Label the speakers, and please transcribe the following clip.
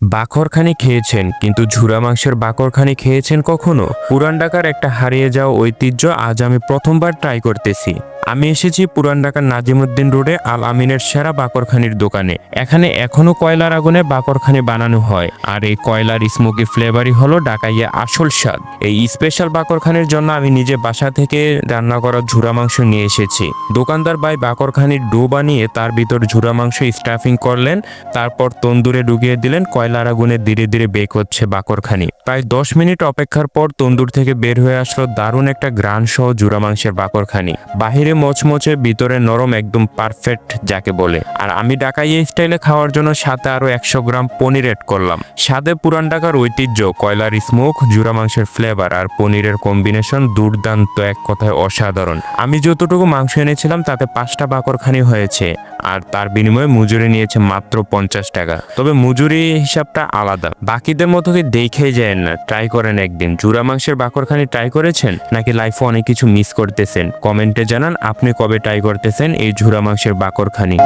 Speaker 1: বাকরখানি খেয়েছেন, কিন্তু ঝুরা মাংসের বাকরখানি খেয়েছেন কখনো? পুরান ঢাকার একটা হারিয়ে যাওয়া ঐতিহ্য আজ আমি প্রথমবার ট্রাই করতেছি। আমি এসেছি পুরান ঢাকার নাজিমুদ্দিন রোডে আল আমিনের সেরা বাকরখানির দোকানে। এখানে এখনও কয়লার আগুনে বাকরখানি বানানো হয়। আর এই কয়লার স্মোকি ফ্লেভারই হলো ঢাকাইয়া আসল স্বাদ। এই স্পেশাল বাকরখানির জন্য আমি নিজে বাসা থেকে রান্না করা ঝুরা মাংস নিয়ে এসেছি। দোকানদার ভাই বাকরখানির ডো বানিয়ে তার ভিতর ঝুরা মাংস স্টাফিং করলেন। তারপর তন্দুরে ঢুকিয়ে দিলেন, কয়লার আগুনে ধীরে ধীরে বেক হচ্ছে বাকরখানি প্রায় দশ মিনিট অপেক্ষার পর তন্দুর থেকে বের হয়ে আসলো দারুণ একটা গ্রান সহ জুরা মাংসের বাকরখানি বাহিরে মচমচে ভিতরে নরম একদম পারফেক্ট যাকে বলে। আর আমি ঢাকাই এই স্টাইলে খাওয়ার জন্য সাথে আরও একশো গ্রাম পনির এড করলাম। স্বাদে পুরান ঢাকার ঐতিহ্য কয়লার স্মোক জুরা মাংসের ফ্লেভার আর পনিরের কম্বিনেশন দুর্দান্ত, এক কথায় অসাধারণ। আমি যতটুকু মাংস এনেছিলাম তাতে পাঁচটা বাকরখানি হয়েছে, আর তার বিনিময়ে মজুরি নিয়েছে মাত্র পঞ্চাশ টাকা। তবে মজুরি হিসাবটা আলাদা। বাকিদের মতো কি দেখেই যায় না? ট্রাই করেন একদিন। জুরা মাংসের বাকরখানি ট্রাই করেছেন? নাকি লাইফে অনেক কিছু মিস করতেছেন? কমেন্টে জানান। আপনি কবে ট্রাই করতেছেন? এই ঝুরা মাংসের বাকরখানি।